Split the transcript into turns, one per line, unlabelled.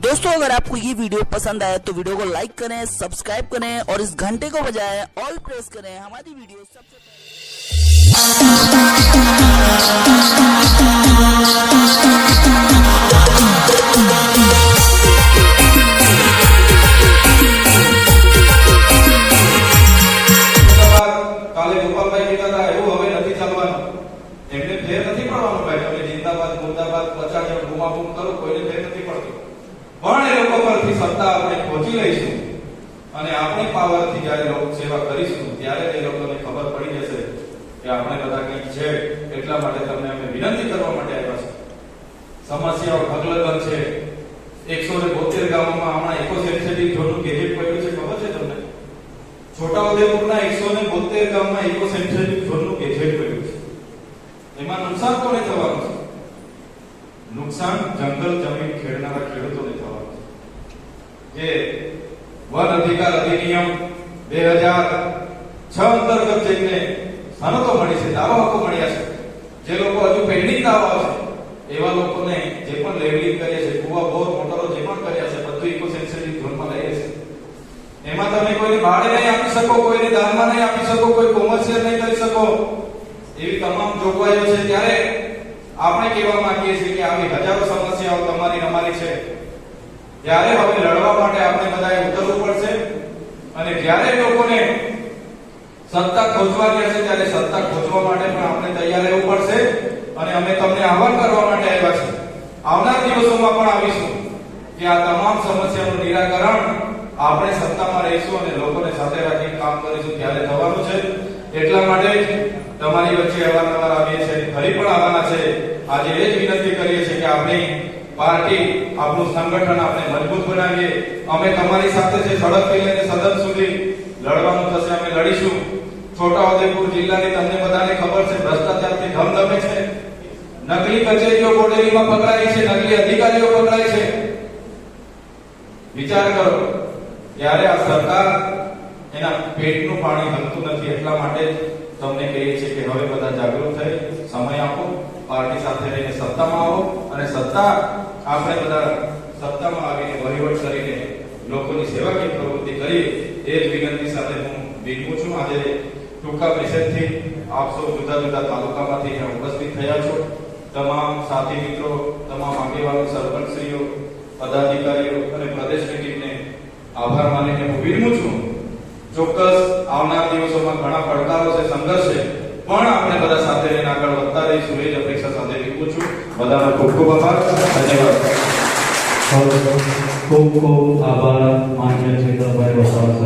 दोस्तों अगर आपको ये वीडियो पसंद आया तो वीडियो को लाइक करें सब्सक्राइब करें और इस घंटे को बजाय ऑल प्रेस करें हमारी वीडियो सबसे पहले
જિંદાબાદ કાલે ગોપાલભાઈ કહેતા હતા એવું હવે નથી ચાલવાનું એમને ફેર નથી પડવાનું ભાઈ તમે જિંદાબાદ મુર્દાબાદ પચાસ જણ બૂમાબૂમ કરો કોઈને ફેર નથી પડતો પણ એ લોકો પરથી સત્તા આપણે પહોંચી લઈશું અને આપણી પાવરથી જ્યારે લોક સેવા કરીશું, ત્યારે એ લોકોને ખબર પડી જશે કે આપણે બધા કંઈક છે, એટલા માટે તમને અમે વિનંતી કરવા માટે આવ્યા છે સમસ્યાઓ ઢગલગન છે. એકસો ને બોતેર ગામોમાં હમણાં એકો સેન્સિટિવ ઝોનનું ગેજેટ પડ્યું છે, ખબર છે તમને? છોટાઉદેપુરના એકસો ને બોતેર ગામમાં એકો સેન્સિટિવ ઝોનનું ગેજેટ પડ્યું છે. એમાં નુકસાન કોને થવાનું છે? નુકસાન જંગલ, જમીન ખેડનારા ખેડૂતોને થવાનું છે જે વન અધિકાર અધિનિયમ બે હજાર છ અંતર્ગત જઈને સનતો મળી છે, દાવા હકો મળ્યા છે. જે લોકો હજુ પેન્ડિંગ દાવા છે, એવા લોકોને જે પણ લેવલિંગ કરે છે કુવા, બોર, મોટરો જે પણ કર્યા છે, બધું ઇકો સેન્સિટિવ ઝોનમાં લઈએ છે. એમાં તમે કોઈને ભાડે નહીં આપી શકો, કોઈને દાનમાં નહીં આપી શકો, કોઈ કોમર્શિયલ નહીં કરી શકો. એવી તમામ જોગવાઈઓ છે, ત્યારે આપણે કહેવા માંગીએ છીએ કે આવી હજારો સમસ્યાઓ તમારી અમારી છે. ત્યારે હવે લડવા માટે આપણે બધાએ ઉતરવું પડશે. અને જ્યારે લોકોને સત્તા ખોજવાની હશે, ત્યારે સત્તા ખોજવા માટે પણ આપણે તૈયાર રહેવું પડશે. અને અમે તમને આહવાન કરવા માટે આવ્યા છે આવનાર દિવસોમાં પણ આવીશું કે આ તમામ સમસ્યાનું નિરાકરણ આપણે સત્તામાં રહીશું અને લોકોને સાથે રાખીને કામ કરીશું ત્યારે થવાનું છે. એટલા માટે તમારી વચ્ચે અવારનવાર આવીએ છીએ. ફરી પણ આવવાના છે. આજે એ જ વિનંતી કરીએ છીએ કે આપણી પાર્ટી આપણું સંગઠન આપણે મજબૂત બનાવીએ. અમે તમારી સાથે છે સડકથી લઈને સદન સુધી લડવાનું થશે, અમે લડીશું. છોટાઉદેપુર જિલ્લાની તમને બધાને ખબર છે, ભ્રષ્ટાચારથી ધમધમે છે. નકલી કચેરીઓ બોડેલીમાં પકડાઈ છે, નકલી અધિકારીઓ પકડાય છે. વિચાર કરો ત્યારે આ સરકાર એના પેટનું પાણી હલતું નથી, એટલા માટે તમને કહીએ છીએ કે હવે બધા જાગૃત થઈ, સમય આપો, પાર્ટી સાથે રહીને સત્તામાં આવો અને સત્તા આપણે બધા સત્તામાં આવીને વહીવટ કરીને લોકોની સેવાકીય પ્રવૃત્તિ કરીએ એ જ વિનંતી સાથે હું વિનવું છું. આજે ટૂંકા પરિષદથી આપ સૌ જુદા જુદા તાલુકામાંથી અહીંયા ઉપસ્થિત થયા છો. તમામ સાથી મિત્રો, તમામ આગેવાનો, સરપંચશ્રીઓ, પદાધિકારીઓ અને પ્રદેશની ટીમને આભાર માનીને હું વિરમું છું. ચોક્કસ આવનાર દિવસોમાં ઘણા પડકારો છે, સંઘર્ષ છે. પણ આપણે બધા સાથે રહીને આગળ વધતા રહીશું. એ જ અપેક્ષા સાથે નીકળું છું. બધાનો ખૂબ ખૂબ આભાર. ધન્યવાદ.
ખૂબ ખૂબ આભાર. માન્ય ચેતનભાઈ સાહેબ.